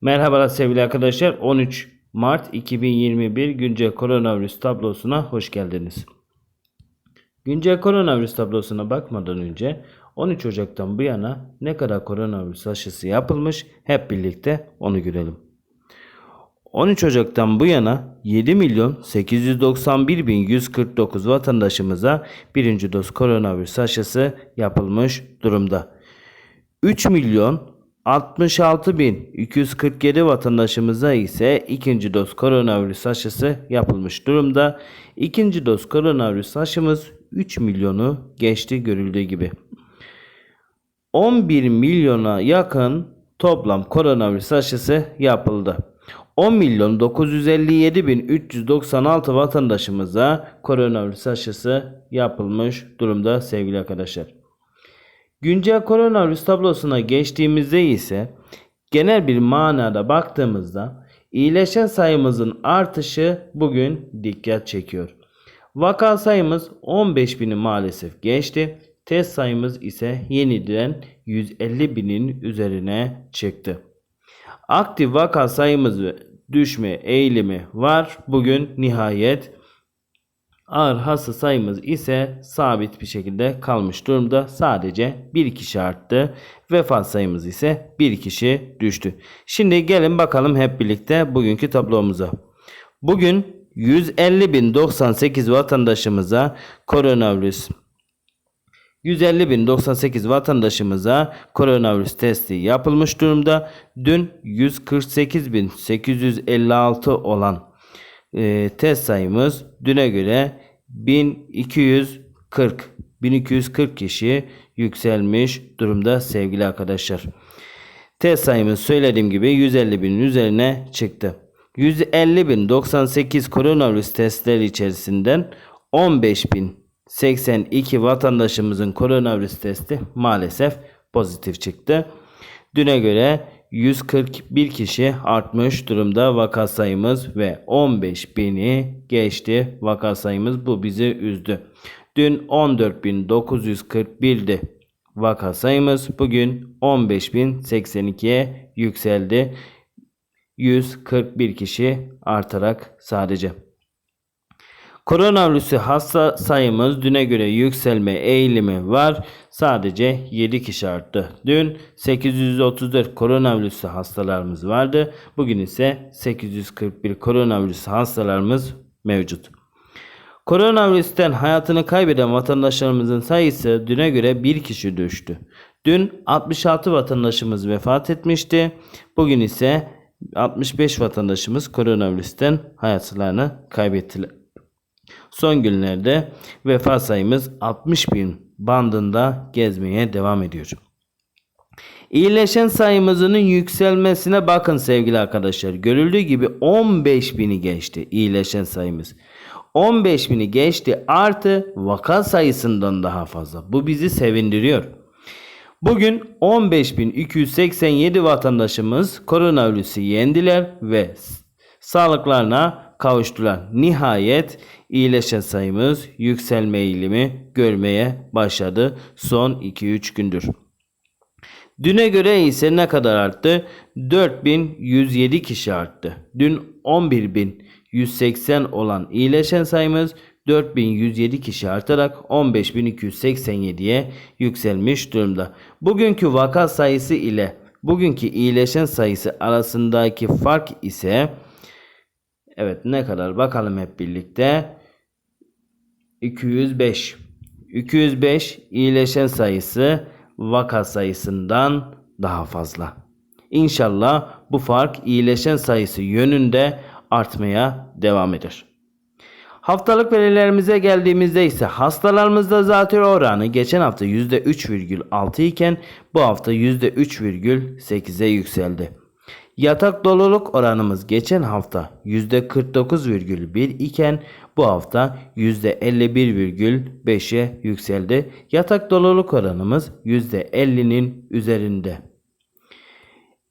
Merhabalar sevgili arkadaşlar. 13 Mart 2021 güncel koronavirüs tablosuna hoş geldiniz. Güncel koronavirüs tablosuna bakmadan önce 13 Ocak'tan bu yana ne kadar koronavirüs aşısı yapılmış hep birlikte onu görelim. 13 Ocak'tan bu yana 7 milyon 891 bin 149 vatandaşımıza birinci doz koronavirüs aşısı yapılmış durumda. 3 milyon 66 bin 247 vatandaşımıza ise ikinci doz koronavirüs aşısı yapılmış durumda. İkinci doz koronavirüs aşımız 3 milyonu geçti görüldüğü gibi. 11 milyona yakın toplam koronavirüs aşısı yapıldı. 10 milyon 957 bin 396 vatandaşımıza koronavirüs aşısı yapılmış durumda sevgili arkadaşlar. Güncel koronavirüs tablosuna geçtiğimizde ise genel bir manada baktığımızda iyileşen sayımızın artışı bugün dikkat çekiyor. Vaka sayımız 15 bini maalesef geçti. Test sayımız ise yeniden 150 binin üzerine çıktı. Aktif vaka sayımız düşme eğilimi var. Bugün nihayet ağır hasta sayımız ise sabit bir şekilde kalmış durumda. Sadece bir kişi arttı. Vefat sayımız ise bir kişi düştü. Şimdi gelin bakalım hep birlikte bugünkü tablomuza. Bugün 150.098 vatandaşımıza koronavirüs 150.098 vatandaşımıza koronavirüs testi yapılmış durumda. Dün 148.856 olan e, test sayımız düne göre 1240 1240 kişi yükselmiş durumda sevgili arkadaşlar. Test sayımız söylediğim gibi 150 binin üzerine çıktı. 150.098 koronavirüs testleri içerisinden 15.082 vatandaşımızın koronavirüs testi maalesef pozitif çıktı. Düne göre 141 kişi artmış durumda vaka sayımız ve 15 bini geçti vaka sayımız bu bizi üzdü. Dün 14.941'di vaka sayımız bugün 15.082'ye yükseldi. 141 kişi artarak sadece. Koronavirüsü hasta sayımız düne göre yükselme eğilimi var. Sadece 7 kişi arttı. Dün 834 koronavirüsü hastalarımız vardı. Bugün ise 841 koronavirüsü hastalarımız mevcut. Koronavirüsten hayatını kaybeden vatandaşlarımızın sayısı düne göre bir kişi düştü. Dün 66 vatandaşımız vefat etmişti. Bugün ise 65 vatandaşımız koronavirüsten hayatlarını kaybettiler. Son günlerde vefat sayımız 60 bin bandında gezmeye devam ediyor. İyileşen sayımızın yükselmesine bakın sevgili arkadaşlar. Görüldüğü gibi 15 bini geçti iyileşen sayımız. 15 bini geçti artı vaka sayısından daha fazla. Bu bizi sevindiriyor. Bugün 15.287 vatandaşımız koronavirüsü yendiler ve sağlıklarına kavuştular. Nihayet iyileşen sayımız yükselme eğilimi görmeye başladı son 2-3 gündür. Düne göre ise ne kadar arttı? 4107 kişi arttı. Dün 11180 olan iyileşen sayımız 4107 kişi artarak 15287'ye yükselmiş durumda. Bugünkü vaka sayısı ile bugünkü iyileşen sayısı arasındaki fark ise evet ne kadar bakalım hep birlikte 205 205 iyileşen sayısı vaka sayısından daha fazla. İnşallah bu fark iyileşen sayısı yönünde artmaya devam eder. Haftalık verilerimize geldiğimizde ise hastalarımızda zatürre oranı geçen hafta %3,6 iken bu hafta %3,8'e yükseldi. Yatak doluluk oranımız geçen hafta %49,1 iken bu hafta %51,5'e yükseldi. Yatak doluluk oranımız %50'nin üzerinde.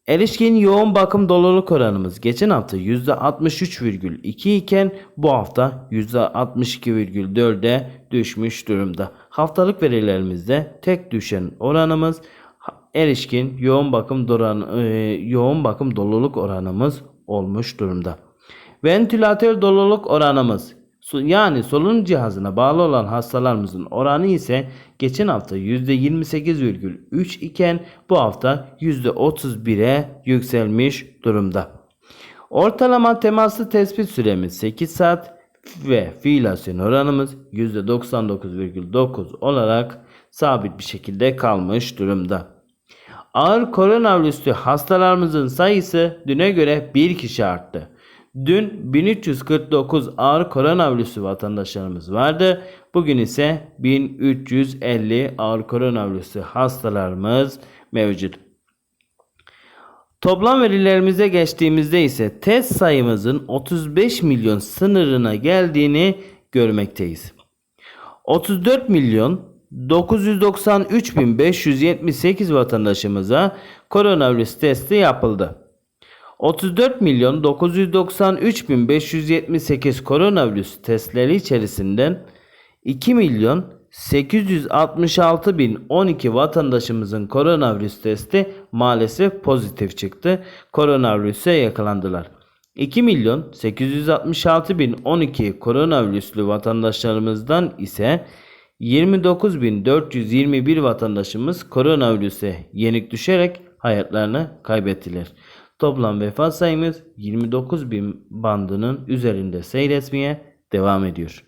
Erişkin yoğun bakım doluluk oranımız geçen hafta %63,2 iken bu hafta %62,4'e düşmüş durumda. Haftalık verilerimizde tek düşen oranımız erişkin yoğun bakım doran, e, yoğun bakım doluluk oranımız olmuş durumda. Ventilatör doluluk oranımız yani solunum cihazına bağlı olan hastalarımızın oranı ise geçen hafta %28,3 iken bu hafta %31'e yükselmiş durumda. Ortalama temaslı tespit süremiz 8 saat ve fiilasyon oranımız %99,9 olarak sabit bir şekilde kalmış durumda. Ağır koronavirüslü hastalarımızın sayısı düne göre bir kişi arttı. Dün 1349 ağır koronavirüslü vatandaşlarımız vardı. Bugün ise 1350 ağır koronavirüslü hastalarımız mevcut. Toplam verilerimize geçtiğimizde ise test sayımızın 35 milyon sınırına geldiğini görmekteyiz. 34 milyon 993 bin 578 vatandaşımıza koronavirüs testi yapıldı. 34 milyon 993 bin 578 koronavirüs testleri içerisinden 2 milyon 866 bin 12 vatandaşımızın koronavirüs testi maalesef pozitif çıktı. Koronavirüse yakalandılar. 2 milyon 866 bin 12 koronavirüslü vatandaşlarımızdan ise 29.421 vatandaşımız koronavirüse yenik düşerek hayatlarını kaybettiler. Toplam vefat sayımız 29.000 bandının üzerinde seyretmeye devam ediyor.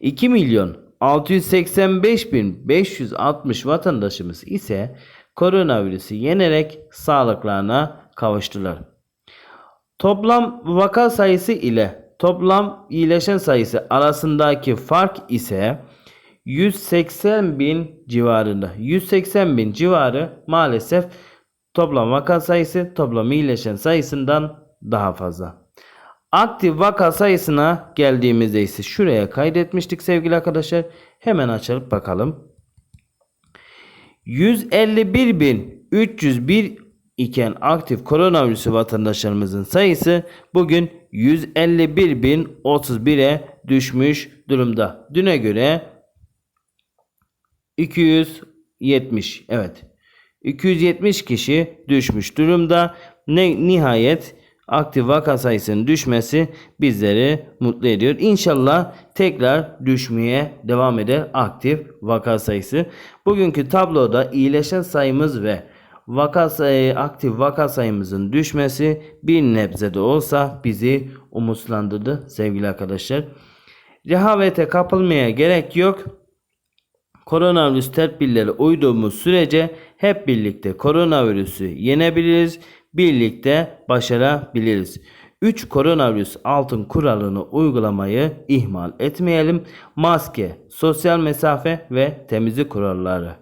2 milyon 685.560 vatandaşımız ise koronavirüsü yenerek sağlıklarına kavuştular. Toplam vaka sayısı ile toplam iyileşen sayısı arasındaki fark ise 180 bin civarında. 180 bin civarı maalesef toplam vaka sayısı toplam iyileşen sayısından daha fazla. Aktif vaka sayısına geldiğimizde ise şuraya kaydetmiştik sevgili arkadaşlar. Hemen açıp bakalım. 151.301 iken aktif koronavirüsü vatandaşlarımızın sayısı bugün 151.031'e düşmüş durumda. Düne göre 270 evet 270 kişi düşmüş durumda. Ne nihayet aktif vaka sayısının düşmesi bizleri mutlu ediyor. İnşallah tekrar düşmeye devam eder aktif vaka sayısı. Bugünkü tabloda iyileşen sayımız ve vaka sayı, aktif vaka sayımızın düşmesi bir nebze de olsa bizi umutlandırdı sevgili arkadaşlar. Rehavete kapılmaya gerek yok. Koronavirüs tedbirleri uyduğumuz sürece hep birlikte koronavirüsü yenebiliriz, birlikte başarabiliriz. 3 koronavirüs altın kuralını uygulamayı ihmal etmeyelim. Maske, sosyal mesafe ve temizlik kuralları.